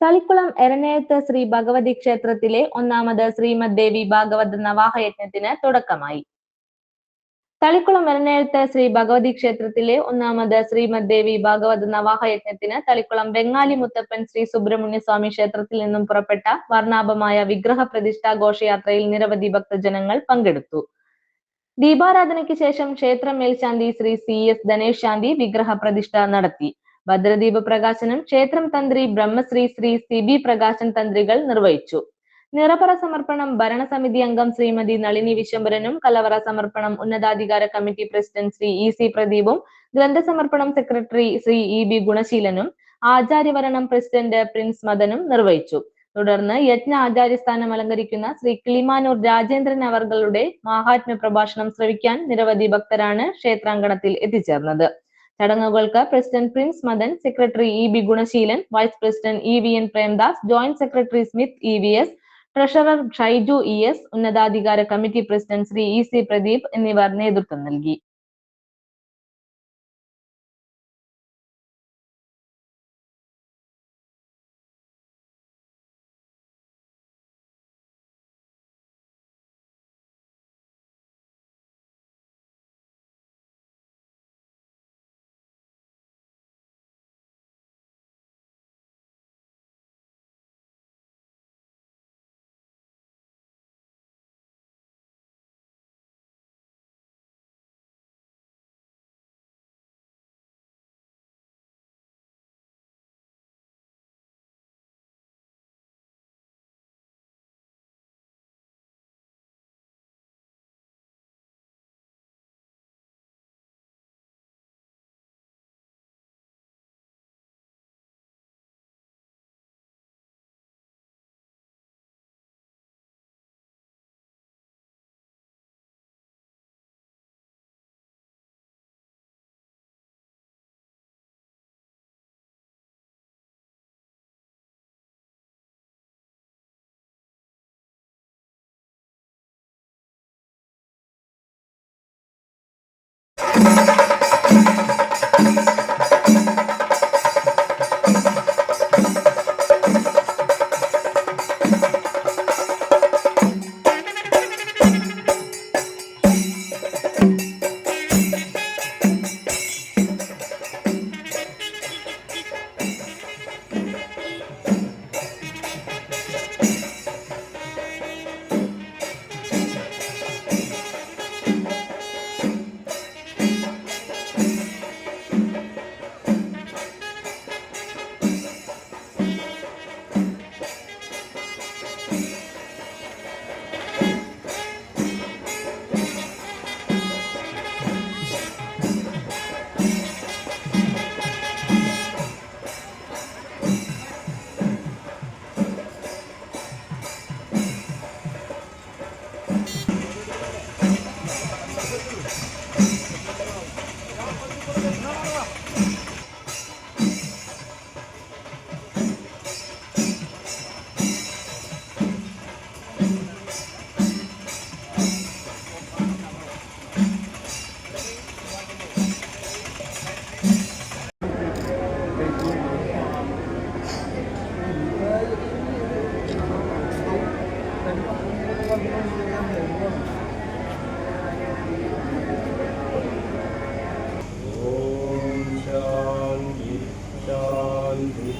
തളിക്കുളം എരനേത്ത് ശ്രീ ഭഗവതി ക്ഷേത്രത്തിലെ ഒന്നാമത് ശ്രീമദ് ദേവി ഭാഗവത നവാഹയജ്ഞത്തിന് തുടക്കമായി. തളിക്കുളം എരനേഴത്ത് ശ്രീ ഭഗവതി ക്ഷേത്രത്തിലെ ഒന്നാമത് ശ്രീമദ് ദേവി ഭാഗവത നവാഹയജ്ഞത്തിന് തളിക്കുളം ബംഗാലി മുത്തപ്പൻ ശ്രീ സുബ്രഹ്മണ്യ സ്വാമി ക്ഷേത്രത്തിൽ നിന്നും പുറപ്പെട്ട വർണാഭമായ വിഗ്രഹ പ്രതിഷ്ഠാ ഘോഷയാത്രയിൽ നിരവധി ഭക്തജനങ്ങൾ പങ്കെടുത്തു. ദീപാരാധനയ്ക്ക് ശേഷം ക്ഷേത്ര മേൽശാന്തി ശ്രീ സി എസ് ധനേഷ് ശാന്തി വിഗ്രഹ പ്രതിഷ്ഠ നടത്തി. ഭദ്രദീപ പ്രകാശനം ക്ഷേത്രം തന്ത്രി ബ്രഹ്മശ്രീ ശ്രീ സി ബി പ്രകാശൻ തന്ത്രികൾ നിർവഹിച്ചു. നിറപറ സമർപ്പണം ഭരണസമിതി അംഗം ശ്രീമതി നളിനി വിശ്വംബരനും കലവറ സമർപ്പണം ഉന്നതാധികാര committee president Shri E C പ്രദീപും ഗ്രന്ഥസമർപ്പണം സെക്രട്ടറി ശ്രീ ഇ ബി ഗുണശീലനും ആചാര്യവരണം പ്രസിഡന്റ് പ്രിൻസ് മദനും നിർവഹിച്ചു. തുടർന്ന് യജ്ഞ ആചാര്യസ്ഥാനം അലങ്കരിക്കുന്ന ശ്രീ കിളിമാനൂർ രാജേന്ദ്രൻ അവർകളുടെ മാഹാത്മ്യ പ്രഭാഷണം ശ്രവിക്കാൻ നിരവധി ഭക്തരാണ് ക്ഷേത്രാങ്കണത്തിൽ എത്തിച്ചേർന്നത്. ചടങ്ങുകൾക്ക് president Prince Madan secretary E B Gunaseelan vice president E V N Premdas joint secretary Smith E V S treasurer Shaiju E S ഉന്നതാധികാര committee president Shri E C Pradeep എന്നിവർ നേതൃത്വം നൽകി. ഓം ശാന്തി ശാന്തി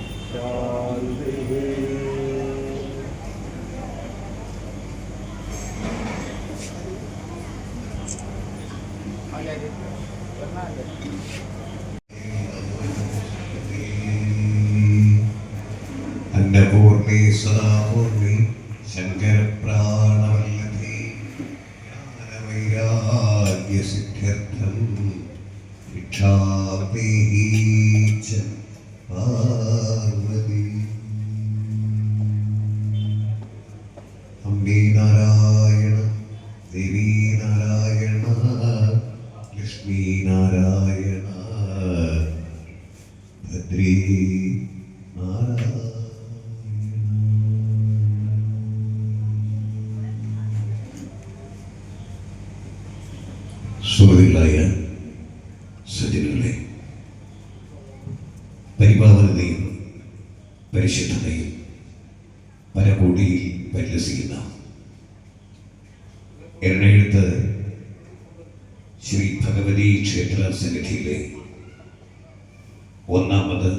ജ്ഞാനവൈരാഗ്യസിദ്ധ്യർത്ഥം ഭിക്ഷാമേഹി ച പാർവതി. അംബേ നാരായണ ദേവീ നാരായണ ലക്ഷ്മീ പരിപാവനതയും പരിശുദ്ധതയും പരകോടിയിൽ പരിലസിക്കുന്ന എറണാകുളത്ത് ശ്രീ ഭഗവതി ക്ഷേത്ര സന്നിധിയിലെ ഒന്നാമത്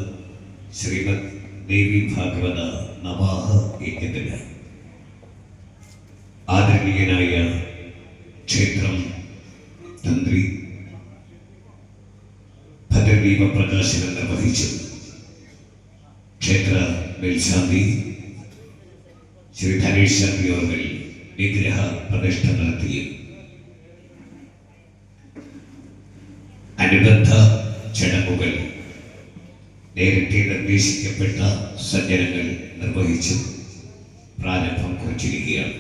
ശ്രീമദ് ദേവി ഭാഗവത നവാഹ യജ്ഞത്തിന് ആദരണീയനായ ക്ഷേത്രം തന്ത്രി ഭദ്രദീപ പ്രകാശനം നിർവഹിച്ചു. ക്ഷേത്ര മേൽശാന്തി ശ്രീ ധനേഷ് ശാന്തി അവർ വിഗ്രഹ പ്രതിഷ്ഠ നടത്തിയും അനുബന്ധ ചടങ്ങുകൾ നേരത്തെ നിർദ്ദേശിക്കപ്പെട്ട സജ്ജനങ്ങൾ നിർവഹിച്ചു പ്രാരംഭം കുറിച്ചിരിക്കുകയാണ്.